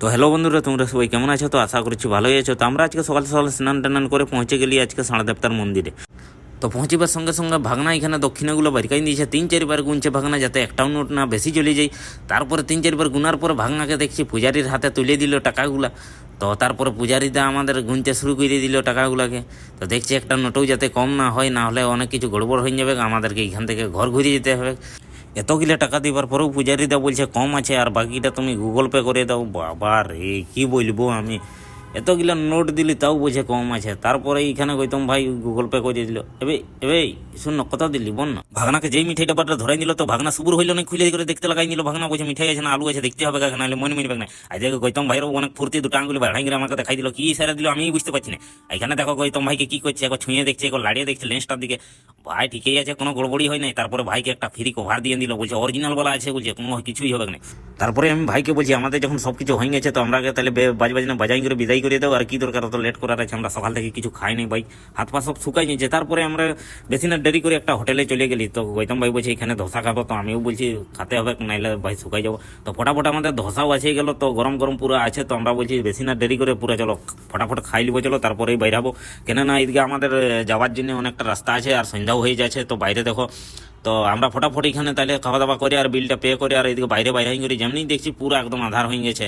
তো হ্যালো বন্ধুরা, তোমরা সবাই কেমন আছো? তো আশা করছি ভালোই আছো। তো আমরা আজকে সকাল সকাল স্নান টান করে পৌঁছে গেলি আজকে সাড়ে দেবতার মন্দিরে। তো পৌঁছিবার সঙ্গে সঙ্গে ভাগনা এখানে দক্ষিণাগুলো বারিকাই দিয়েছে তিন চারবার গুনছে ভাগনা যাতে একটাও নোট না বেশি চলে যায়। তারপরে তিন চারবার গুনার পরে ভাগনাকে দেখছি পূজারির হাতে তুলে দিল টাকাগুলা। তো তারপরে পূজারিদা আমাদের গুনতে শুরু করে দিল টাকাগুলাকে। তো দেখছি একটা নোটও যাতে কম না হয়, না হলে অনেক কিছু গড়বড় হয়ে যাবে। আমাদেরকে এখান থেকে ঘর ঘুরিয়ে যেতে হবে। এতগুলো টাকা দিবার পরেও পূজারিদা বলছে, কম আছে আর বাকিটা তুমি গুগল পে করে দাও। বাবা রে, কি বলব আমি? এতগুলো নোট দিলি তাও বলছে কম আছে। তারপরে এইখানে গৌতম ভাই গুগল পে করে দিল। এবে এবে শূন্য কত দিলি, বল না। ভাগনাকে যেই মিঠাইটা পাটা ধরাই নিল তো, ভাগনা সুপুর হইল না খুলে করে দেখতে লাগাই নিল? ভাগনা বলছে, মিঠাই আছে না, আলু আছে, দেখতে হবে কাকা, নাহলে মনে মিলবে না আজ গৌতম ভাইয়েরও অনেক ফুর্তি, দুটো আঙ্গুলি বাড়াই গেলে আমাকে দেখাই দিল, কি সারা দিল আমি বুঝতে পারছি না। এখানে দেখো গৌতম ভাইকে কি করছে, একবার ছুঁয়ে দেখছে, একবার লাড়িয়ে দেখছে, লেন্সটার দিকে। ভাই ঠিকই আছে, কোনো গড়বড়ি হয় নাই। তারপরে ভাইকে একটা ফ্রি কভার দিয়ে দিল, বলছে অরিজিনাল বলা আছে, বলছে কোনো কিছুই হবে না। তারপরে আমি ভাইকে বলছি, আমাদের যখন সব কিছু হয়ে গেছে, তো আমরা তাহলে বাজ বাজনা, বাজাই করে বিদায় করে দেবো আর কি দরকার অত লেট করার আছে, আমরা সকাল থেকে কিছু খাই নাই ভাই। হাত পা সব শুকাই নিয়েছে তারপরে আমরা বেশি না দেরি করে একটা হোটেলে চলে গেলি। তো গৌতম ভাই বলছে, এখানে ধোসা খাব তো। আমিও বলছি, খাতে হবে নাইলে ভাই শুকাই যাব। তো ফটাফট আমাদের ধোসাও আছে, গেল তো, গরম গরম পুরো আছে। তো আমরা বলছি বেশি না দেরি করে পুরো চলো, ফটাফট খাই লিবো, চলো, তারপরেই বাইরাবো কেননা এদিকে আমাদের যাওয়ার জন্য অনেকটা রাস্তা আছে, আর সন্ধ্যাও হয়ে যাচ্ছে, তো বাইরে দেখো। তো আমরা ফটাফট এখানে তাহলে খাওয়া দাওয়া করে আর বিলটা পে করে আর এদিকে বাইরে বাইরে করি যেমনি দেখছি পুরো একদম আধার হয়ে গেছে।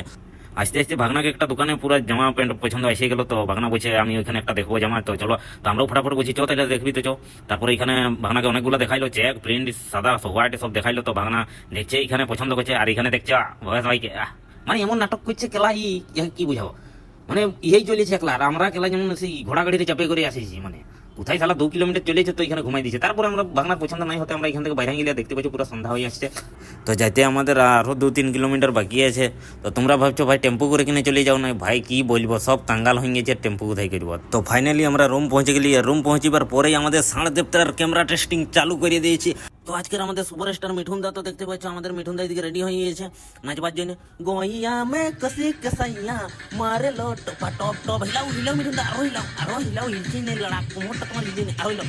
আস্তে আস্তে ভাগনাকে একটা দোকানে পুরো জামা প্যান্ট পছন্দ এসে গেল তো ভাগনা বলছে, আমি ওইখানে একটা দেখব জামা, তো চলো। তো আমরাও ফটাফট বলছি চো তাহলে দেখবি তো চো তারপরে এখানে ভাগনাকে অনেকগুলো দেখাইলো চেক প্রিন্ট সাদা হোয়াইট সব দেখাইলো তো ভাগনা দেখছে, এখানে পছন্দ করছে আর এখানে দেখছে ভয়েস ভাইকে মানে এমন নাটক করছে কেলা কি বুঝাবো? মানে ইহেই চলেছে একলা, আর আমরা কেলা যেমন সেই ঘোড়া গাড়িতে চাপে করে আসিছি মানে। কোথায় সালা দু কিলোমিটার চলে তো এখানে ঘুমাই দিয়েছে? তারপরে আমরা বাংলার পছন্দ নাই হতে আমরা এখান থেকে বাইরে গেলে দেখতে পাচ্ছি পুরো সন্ধ্যা হয়ে আসছে। তো যাইতে আমাদের আরও দু তিন কিলোমিটার বাকি আছে। তো তোমরা ভাবছ ভাই টেম্পু করে কিনে চলে যাও না ভাই কি বলব, সব কাঙ্গাল হয়ে গেছে, টেম্পু কোথায় করব তো ফাইনালি আমরা রুম পৌঁছে গেলি। রুম পৌঁছিবার পরেই আমাদের ষাঁড় দেবতার ক্যামেরা টেস্টিং চালু করে দিয়েছি। তো আজকের আমাদের সুপারস্টার মিঠুন দা তো দেখতে পাচ্ছ, আমাদের মিঠুন দা এদিকে রেডি হয়ে গিয়েছে। নাচবার জন্য গোইয়া মে কসি কসাইয়া মারে লো টপা টপ টপ। হিলাও হিলাও মিঠুন দা, আরও হিলাও আরও হিলাও হিলছি নেই লড়া কোমরটা তোমার হিলছি নেই আরও হিলাও।